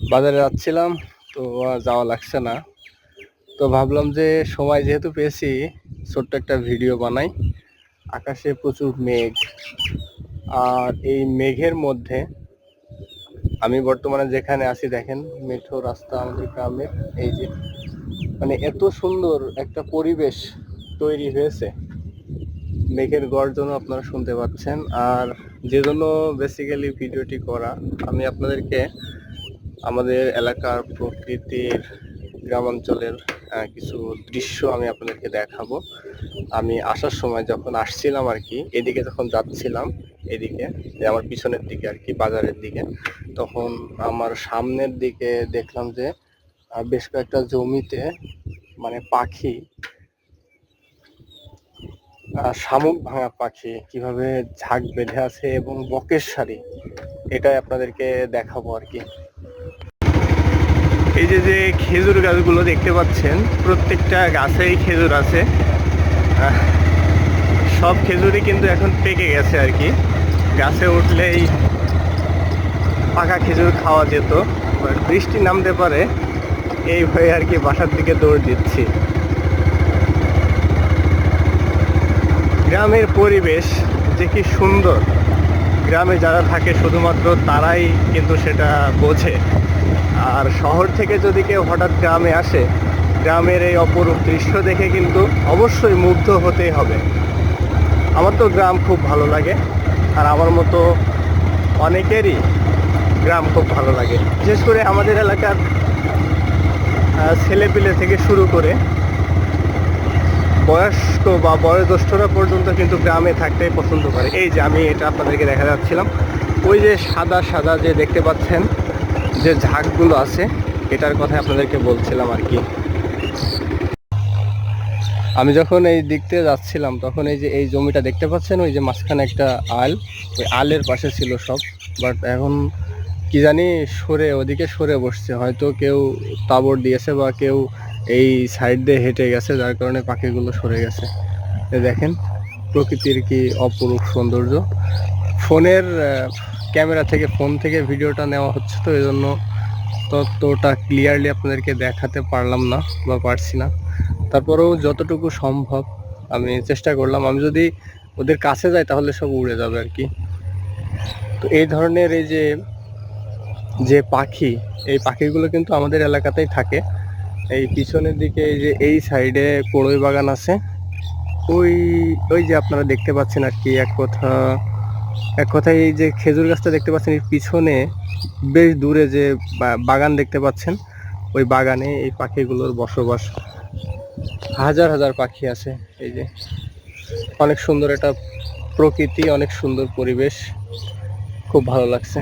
বাজারে যাচ্ছিলাম, তো যাওয়া লাগছে না। তো ভাবলাম যে সময় যেহেতু পেয়েছি, ছোট্ট একটা ভিডিও বানাই। আকাশে প্রচুর মেঘ। আর এই মেঘের মধ্যে আমি বর্তমানে যেখানে আছি, দেখেন, মেঠো রাস্তা আমাদের গ্রামের এই যে মানে এত সুন্দর একটা পরিবেশ তৈরি হয়েছে। মেঘের গর্জন আপনারা শুনতে পাচ্ছেন। আর যে জন্য বেসিক্যালি ভিডিওটি করা, আমি আপনাদেরকে আমাদের এলাকার প্রকৃতির গ্রামাঞ্চলের কিছু দৃশ্য আমি আপনাদেরকে দেখাবো। আমি আসার সময় যখন আসছিলাম আর কি, এদিকে যখন যাচ্ছিলাম, এদিকে আমার পিছনের দিকে আর কি, বাজারের দিকে, তখন আমার সামনের দিকে দেখলাম যে বেশ কয়েকটা জমিতে মানে পাখি শামুক ভাঙা পাখি, কীভাবে ঝাঁক বেঁধে আছে এবং বকের শাড়ি, এটাই আপনাদেরকে দেখাবো আর কি। এই যে যে খেজুর গাছগুলো দেখতে পাচ্ছেন, প্রত্যেকটা গাছেই খেজুর আছে। সব খেজুরই কিন্তু এখন পেকে গেছে আর কি। গাছে উঠলেই পাকা খেজুর খাওয়া যেত বৃষ্টি নামতে পারে, এই ভয়ে আর কি বাসার দিকে দৌড় দিচ্ছি। গ্রামের পরিবেশ যে কি সুন্দর। গ্রামে যারা থাকে শুধুমাত্র তারাই কিন্তু সেটা বোঝে। আর শহর থেকে যদি কেউ হঠাৎ গ্রামে আসে, গ্রামের এই অপরূপ দৃশ্য দেখে কিন্তু অবশ্যই মুগ্ধ হতেই হবে। আমার তো গ্রাম খুব ভালো লাগে, আর আমার মতো অনেকেরই গ্রাম খুব ভালো লাগে। বিশেষ করে আমাদের এলাকার ছেলেপিলে থেকে শুরু করে বয়স্ক বা বয়োজ্যেষ্ঠরা পর্যন্ত কিন্তু গ্রামে থাকতেই পছন্দ করে। এই যে আমি এটা আপনাদেরকে দেখা যাচ্ছিলাম। ওই যে সাদা সাদা যে দেখতে পাচ্ছেন, যে ঝাঁকগুলো আছে, এটার কথা আপনাদেরকে বলছিলাম আর কি। আমি যখন এই দিক থেকে যাচ্ছিলাম, তখন এই যে, এই জমিটা দেখতে পাচ্ছেন? ওই যে মাঝখানে একটা আল। ওই আলের পাশে ছিল সব। বাট এখন কি জানি সরে, ওদিকে সরে বসছে। হয়তো কেউ তাবড় দিয়েছে বা কেউ এই সাইড দিয়ে হেঁটে গেছে, যার কারণে পাখিগুলো সরে গেছে। দেখেন, প্রকৃতির কি অপরূপ সৌন্দর্য। ফোনের ক্যামেরা থেকে, ফোন থেকে ভিডিওটা নেওয়া হচ্ছে তো এই জন্য ততটা ক্লিয়ারলি আপনাদেরকে দেখাতে পারলাম না বা পারছি না। তারপরেও যতটুকু সম্ভব আমি চেষ্টা করলাম। আমি যদি ওদের কাছে যাই, তাহলে সব উড়ে যাবে আর কি। তো এই ধরনের এই যে যে পাখি, এই পাখিগুলো কিন্তু আমাদের এলাকাতেই থাকে। এই পিছনের দিকে এই যে এই সাইডে কড়ই বাগান আছে, ওই ওই যে আপনারা দেখতে পাচ্ছেন আর কি, এক কথা, এক কথায় এই যে খেজুর গাছটা দেখতে পাচ্ছেন, এর পিছনে বেশ দূরে যে বাগান দেখতে পাচ্ছেন, ওই বাগানে এই পাখিগুলোর বসবাস। হাজার হাজার পাখি আছে, এই যে। অনেক সুন্দর একটা প্রকৃতি, অনেক সুন্দর পরিবেশ, খুব ভালো লাগছে।